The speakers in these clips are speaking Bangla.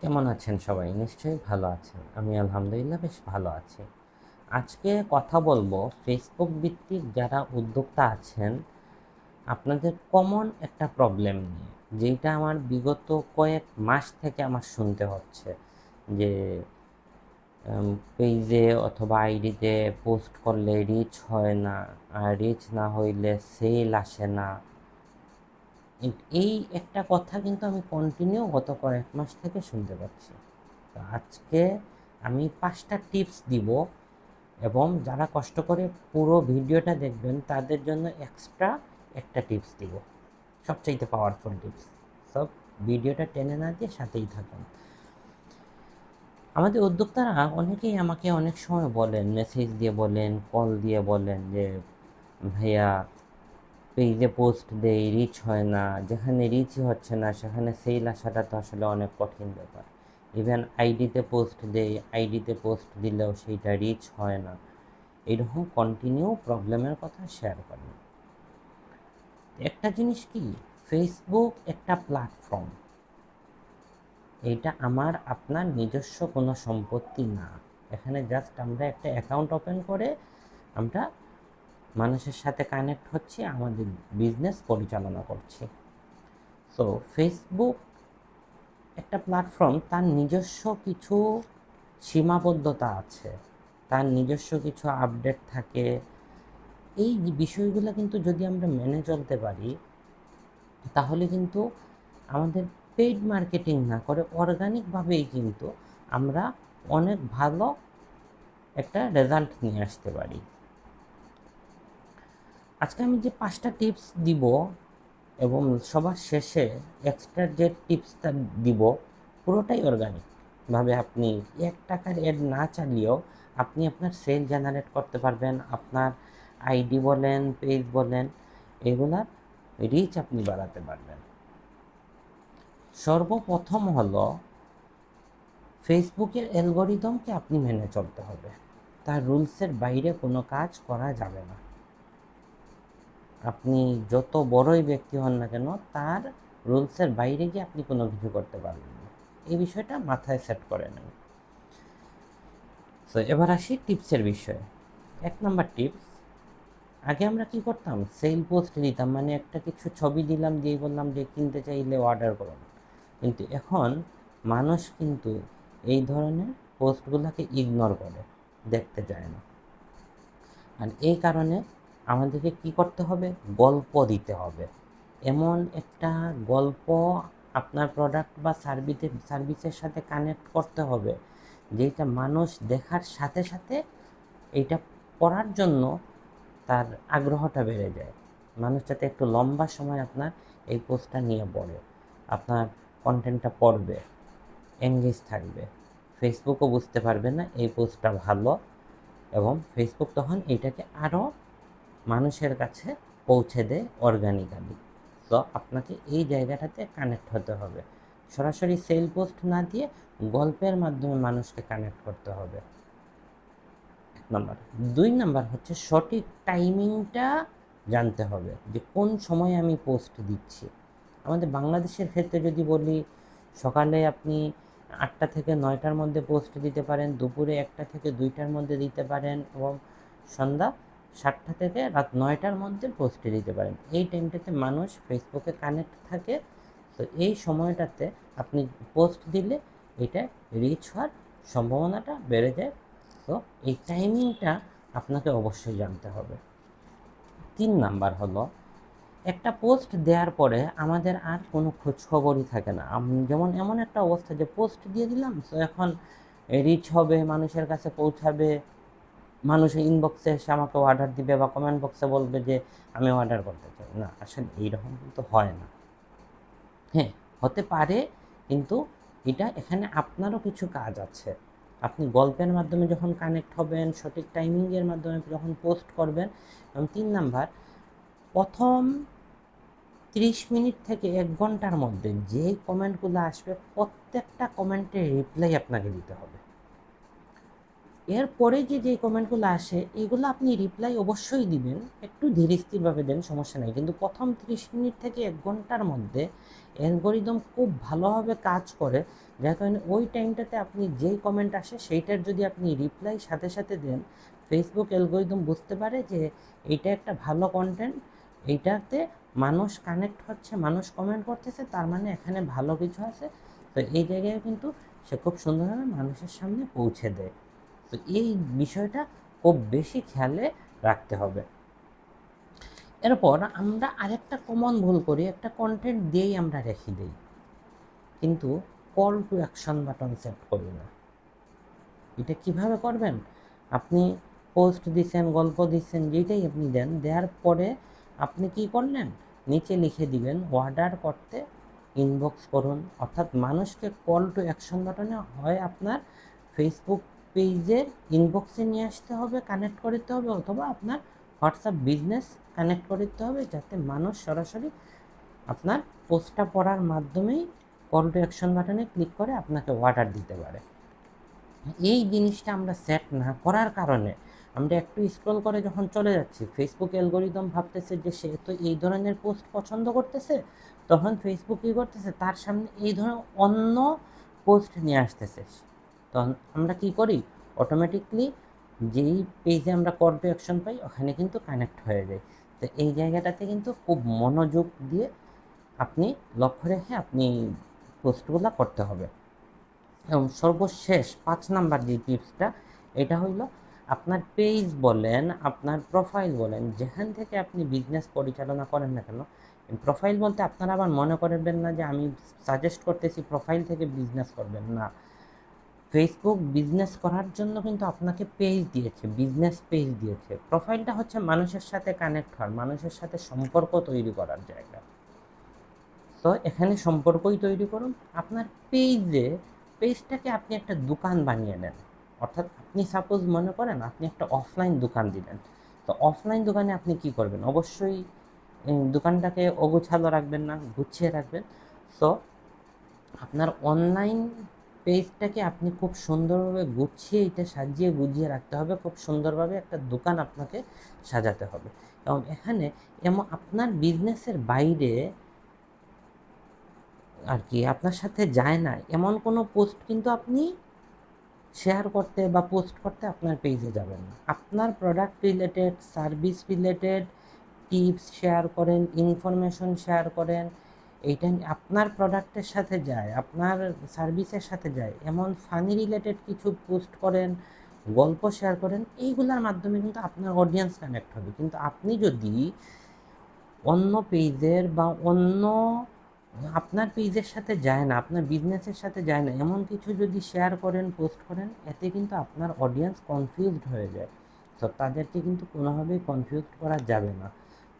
কেমন আছেন সবাই? নিশ্চয়ই ভালো আছেন। আমি আলহামদুলিল্লাহ বেশ ভালো আছি। আজকে কথা বলব ফেসবুক ভিত্তিক যারা উদ্যোক্তা আছেন, আপনাদের কমন একটা প্রবলেম নিয়ে, যেটা আমার বিগত কয়েক মাস থেকে আমার শুনতে হচ্ছে। যে পেজে অথবা আইডিতে পোস্ট করলে রিচ হয় না, আর রিচ না হইলে সেল আসে না। এই একটা কথা কিন্তু আমি কন্টিনিউ গত কয়েক মাস থেকে শুনতে পাচ্ছি। তো আজকে আমি পাঁচটা টিপস দিব এবং যারা কষ্ট করে পুরো ভিডিওটা দেখবেন তাদের জন্য এক্সট্রা একটা টিপস দিব। সবচাইতে পাওয়ারফুল টিপস সব ভিডিওটা টেনে না দিয়ে সাথেই থাকুন। আমাদের উদ্যোক্তারা অনেকেই আমাকে অনেক সময় বলেন মেসেজ দিয়ে বলেন কল দিয়ে বলেন যে, ভাইয়া পেজে পোস্ট দেই রিচ হয় না, যেখানে রিচই হচ্ছে না, সেখানে সেল আসাটা তো আসলে অনেক কঠিন ব্যাপার। ইভেন আইডিতে পোস্ট দেই আইডিতে পোস্ট দিলেও সেইটা রিচ হয় না। এরকম কন্টিনিউ প্রবলেমের কথা শেয়ার করেন একটা জিনিস কি? ফেসবুক একটা প্ল্যাটফর্ম এটা আমার, আপনার নিজস্ব কোনো সম্পত্তি না। এখানে জাস্ট আমরা একটা অ্যাকাউন্ট ওপেন করে আমরা মানুষের সাথে কানেক্ট হচ্ছি, আমাদের বিজনেস পরিচালনা করছি। সো ফেসবুক একটা প্ল্যাটফর্ম তার নিজস্ব কিছু সীমাবদ্ধতা আছে, তার নিজস্ব কিছু আপডেট থাকে। এই বিষয়গুলো কিন্তু যদি আমরা মেনে চলতে পারি, তাহলে কিন্তু আমাদের পেইড মার্কেটিং না করে অর্গানিকভাবেই কিন্তু আমরা অনেক ভালো একটা রেজাল্ট নিয়ে আসতে পারি। আজকে আমি যে পাঁচটা টিপস দিব এবং সবার শেষে এক্সট্রা যে টিপসটা দিব, পুরোটাই অর্গানিক ভাবে আপনি এক টাকার এড না চালিয়েও আপনি আপনার সেল জেনারেট করতে পারবেন, আপনার আইডি বলেন পেজ বলেন, এগুলার রিচ আপনি বাড়াতে পারবেন। সর্বপ্রথম হলো ফেসবুকের অ্যালগোরিদমকে আপনি মেনে চলতে হবে। তার রুলসের বাইরে কোনো কাজ করা যাবে না। আপনি যত বড়ই ব্যক্তি হন না কেন, তার রুলসের বাইরে গিয়ে আপনি কোনো কিছু করতে পারবেন না। এই বিষয়টা মাথায় সেট করে নেন। তো এবার আসি টিপসের বিষয়ে। এক নম্বর টিপস আগে আমরা কি করতাম? সেল পোস্ট দিতাম মানে একটা কিছু ছবি দিলাম, দিয়ে বললাম যে কিনতে চাইলে অর্ডার করুন কিন্তু এখন মানুষ কিন্তু এই ধরনের পোস্টগুলোকে ইগনোর করে, দেখতে চায় না। আর এই কারণে আমাদেরকে কি করতে হবে? গল্প দিতে হবে। এমন একটা গল্প আপনার প্রোডাক্ট বা সার্ভিসে সার্ভিসের সাথে কানেক্ট করতে হবে যেটা মানুষ দেখার সাথে সাথে এইটা পড়ার জন্য তার আগ্রহটা বেড়ে যায়। মানুষ যাতে একটু লম্বা সময় আপনার এই পোস্টটা নিয়ে পড়ে, আপনার কন্টেন্টটা পড়বে এঙ্গেজ থাকবে। ফেসবুকও বুঝতে পারবে না এই পোস্টটা ভালো এবং ফেসবুক তখন এইটাকে আরও মানুষের কাছে পৌঁছে দেয় অর্গানিক্যালি তো আপনাকে এই জায়গাটাতে কানেক্ট হতে হবে। সরাসরি সেল পোস্ট না দিয়ে গল্পের মাধ্যমে মানুষকে কানেক্ট করতে হবে। এক নম্বর দুই নাম্বার হচ্ছে সঠিক টাইমিংটা জানতে হবে যে কোন সময় আমি পোস্ট দিচ্ছি। আমাদের বাংলাদেশের ক্ষেত্রে যদি বলি, সকালে আপনি আটটা থেকে নয়টার মধ্যে পোস্ট দিতে পারেন, দুপুরে একটা থেকে দুইটার মধ্যে দিতে পারেন এবং সন্ধ্যা সাতটা থেকে রাত নয়টার মধ্যে পোস্টে দিতে পারেন। এই টাইমটাতে মানুষ ফেসবুকে কানেক্ট থাকে। তো এই সময়টাতে আপনি পোস্ট দিলে এটা রিচ হওয়ার সম্ভাবনাটা বেড়ে যায়। তো এই টাইমিংটা আপনাকে অবশ্যই জানতে হবে। তিন নাম্বার হলো, একটা পোস্ট দেওয়ার পরে আমাদের আর কোনো খোঁজখবরই থাকে না। যেমন এমন একটা অবস্থা যে পোস্ট দিয়ে দিলাম, তো এখন রিচ হবে, মানুষের কাছে পৌঁছাবে মানুষের ইনবক্সে এসে আমাকে অর্ডার দিবে বা কমেন্ট বক্সে বলবে যে, আমি অর্ডার করতে চাই। না, আসলে এইরকম কিন্তু হয় না। হ্যাঁ হতে পারে, কিন্তু এটা এখানে আপনারও কিছু কাজ আছে। আপনি গল্পের মাধ্যমে যখন কানেক্ট হবেন, সঠিক টাইমিংয়ের মাধ্যমে যখন পোস্ট করবেন, এবং তিন নাম্বার, প্রথম ত্রিশ মিনিট থেকে এক ঘণ্টার মধ্যে যে কমেন্টগুলো আসবে, প্রত্যেকটা কমেন্টের রিপ্লাই আপনাকে দিতে হবে। এরপরে যে যে কমেন্টগুলো আসে, এগুলো আপনি রিপ্লাই অবশ্যই দিবেন। একটু ধীরে স্থিরভাবে দেন, সমস্যা নেই। কিন্তু প্রথম ত্রিশ মিনিট থেকে এক ঘণ্টার মধ্যে অ্যালগোরিদম খুব ভালোভাবে কাজ করে। যার কারণে ওই টাইমটাতে আপনি যেই কমেন্ট আসে, সেইটার যদি আপনি রিপ্লাই সাথে সাথে দেন ফেসবুক অ্যালগোরিদম বুঝতে পারে যে এটা একটা ভালো কন্টেন্ট এইটাতে মানুষ কানেক্ট হচ্ছে, মানুষ কমেন্ট করতেছে, তার মানে এখানে ভালো কিছু আছে। তো এই জায়গায় কিন্তু সে খুব সুন্দরভাবে মানুষের সামনে পৌঁছে দেয়। তো এই বিষয়টা খুব বেশি খেয়ালে রাখতে হবে। এরপর আমরা আরেকটা কমন ভুল করি, একটা কন্টেন্ট দিয়েই আমরা রেখে দিই। কিন্তু call to action button set করি না। এটা কীভাবে করবেন? আপনি পোস্ট দিচ্ছেন গল্প দিচ্ছেন যেটাই আপনি দেন, দেওয়ার পরে আপনি কি করলেন? নিচে লিখে দিবেন অর্ডার করতে ইনবক্স করুন। অর্থাৎ মানুষকে কল টু অ্যাকশন বাটনে হয় আপনার ফেসবুক পেজের ইনবক্সে নিয়ে আসতে হবে কানেক্ট করতে হবে, অথবা আপনার হোয়াটসঅ্যাপ বিজনেস কানেক্ট করতে হবে, যাতে মানুষ সরাসরি আপনার পোস্টটা পড়ার মাধ্যমেই কল টু অ্যাকশন বাটনে ক্লিক করে আপনাকে অর্ডার দিতে পারে। এই জিনিসটা আমরা সেট না করার কারণে আমরা একটু স্ক্রল করে যখন চলে যাচ্ছি ফেসবুক অ্যালগোরিদম ভাবতেছে যে সে তো এই ধরনের পোস্ট পছন্দ করতেছে, তখন ফেসবুক কী করতেছে? তার সামনে এই ধরনের অন্য পোস্ট নিয়ে আসতেছে। তখন আমরা কি করি? অটোমেটিকলি যেই পেজে আমরা কল অ্যাকশন পাই, ওখানে কিন্তু কানেক্ট হয়ে যায়। তো এই জায়গাটাতে কিন্তু খুব মনোযোগ দিয়ে আপনি লক্ষ্য রেখে আপনি পোস্টগুলো করতে হবে। এবং সর্বশেষ পাঁচ নাম্বার যে টিপসটা এটা হইল আপনার পেজ বলেন, আপনার প্রোফাইল বলেন, যেখান থেকে আপনি বিজনেস পরিচালনা করেন না কেন প্রোফাইল বলতে আপনারা আবার মনে করবেন না যে আমি সাজেস্ট করতেছি প্রোফাইল থেকে বিজনেস করবেন না। ফেসবুক বিজনেস করার জন্য কিন্তু আপনাকে পেজ দিয়েছে বিজনেস পেজ দিয়েছে। প্রোফাইলটা হচ্ছে মানুষের সাথে কানেক্ট হওয়ার, মানুষের সাথে সম্পর্ক তৈরি করার জায়গা। তো এখানে সম্পর্কই তৈরি করুন। আপনার পেজে পেজটাকে আপনি একটা দোকান বানিয়ে নেন। অর্থাৎ আপনি সাপোজ মনে করেন আপনি একটা অফলাইন দোকান দিলেন। তো অফলাইন দোকানে আপনি কি করবেন? অবশ্যই দোকানটাকে অগোছালো রাখবেন না, গুছিয়ে রাখবেন। তো আপনার অনলাইন পেজটাকে আপনি খুব সুন্দরভাবে গুছিয়ে এটা সাজিয়ে গুজিয়ে রাখতে হবে। খুব সুন্দরভাবে একটা দোকান আপনাকে সাজাতে হবে। এবং এখানে এমন আপনার বিজনেসের বাইরে আর কি আপনার সাথে যায় না। এমন কোনো পোস্ট কিন্তু আপনি শেয়ার করতে বা পোস্ট করতে আপনার পেজে যাবেন না। আপনার product related service related tips share করেন ইনফরমেশন শেয়ার করেন এইটা আপনার প্রোডাক্টের সাথে যায়, আপনার সার্ভিসের সাথে যায়, এমন ফানি রিলেটেড কিছু পোস্ট করেন, গল্প শেয়ার করেন, এইগুলোর মাধ্যমে কিন্তু আপনার অডিয়েন্স কানেক্ট হবে। কিন্তু আপনি যদি অন্য পেজের বা অন্য আপনার পেজের সাথে যায় না, আপনার বিজনেসের সাথে যায় না, এমন কিছু যদি শেয়ার করেন পোস্ট করেন, এতে কিন্তু আপনার অডিয়েন্স কনফিউজড হয়ে যায়। তো তাদেরকে কিন্তু কোনোভাবেই কনফিউজ করা যাবে না।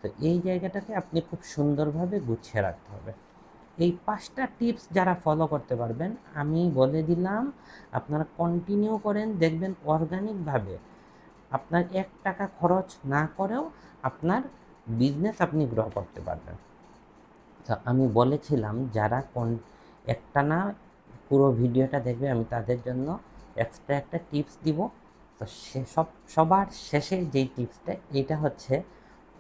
তো এই জায়গাটাকে আপনি খুব সুন্দরভাবে গুছিয়ে রাখতে হবে। এই পাঁচটা টিপস যারা ফলো করতে পারবেন, আমি বলে দিলাম, আপনারা কন্টিনিউ করেন, দেখবেন অর্গানিকভাবে আপনার এক টাকা খরচ না করেও আপনার বিজনেস আপনি গ্রো করতে পারবেন। তো আমি বলেছিলাম, যারা কোন একটা না পুরো ভিডিওটা দেখবে, আমি তাদের জন্য এক্সট্রা একটা টিপস দিব। তো সে সব, সবার শেষে যেই টিপসটা এইটা হচ্ছে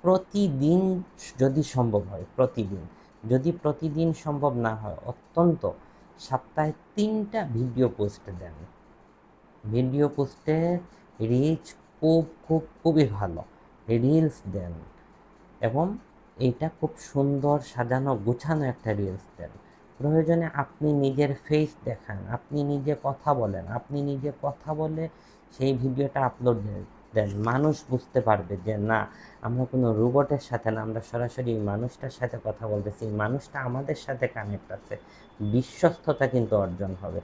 প্রতিদিন যদি সম্ভব হয়, প্রতিদিন। যদি প্রতিদিন সম্ভব না হয়, অত্যন্ত সপ্তাহে তিনটা ভিডিও পোস্ট দেন। ভিডিও পোস্টে রিচ খুব খুব, খুবই ভালো। রিলস দেন এবং এইটা খুব সুন্দর সাজানো, গোছানো একটা রিলস দেন। প্রয়োজনে আপনি নিজের ফেস দেখান, আপনি নিজে কথা বলেন, আপনি নিজে কথা বলে সেই ভিডিওটা আপলোড দেন। মানুষ বুঝতে পারবে যে, না, আমরা কোনো রোবটের সাথে না, আমরা সরাসরি মানুষটার সাথে কথা বলতেছি মানুষটা আমাদের সাথে কানেক্ট আছে, বিশ্বস্ততা কিন্তু অর্জন হবে।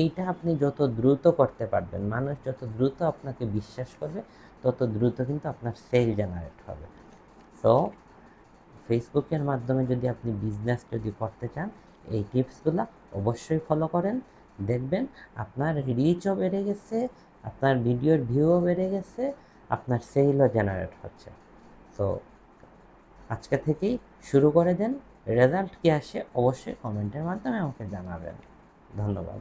এইটা আপনি যত দ্রুত করতে পারবেন, মানুষ যত দ্রুত আপনাকে বিশ্বাস করবে, তত দ্রুত কিন্তু আপনার সেল জেনারেট হবে। তো ফেসবুকের মাধ্যমে যদি আপনি বিজনেস যদি করতে চান, এই টিপসগুলো অবশ্যই ফলো করেন, দেখবেন আপনার রিচও বেড়ে গেছে আপনার ভিডিওর ভিউও বেড়ে গেছে, আপনার সেলও জেনারেট হচ্ছে। তো আজকে থেকেই শুরু করে দেন রেজাল্ট কী আসে অবশ্যই কমেন্টের মাধ্যমে আমাকে জানাবেন। ধন্যবাদ।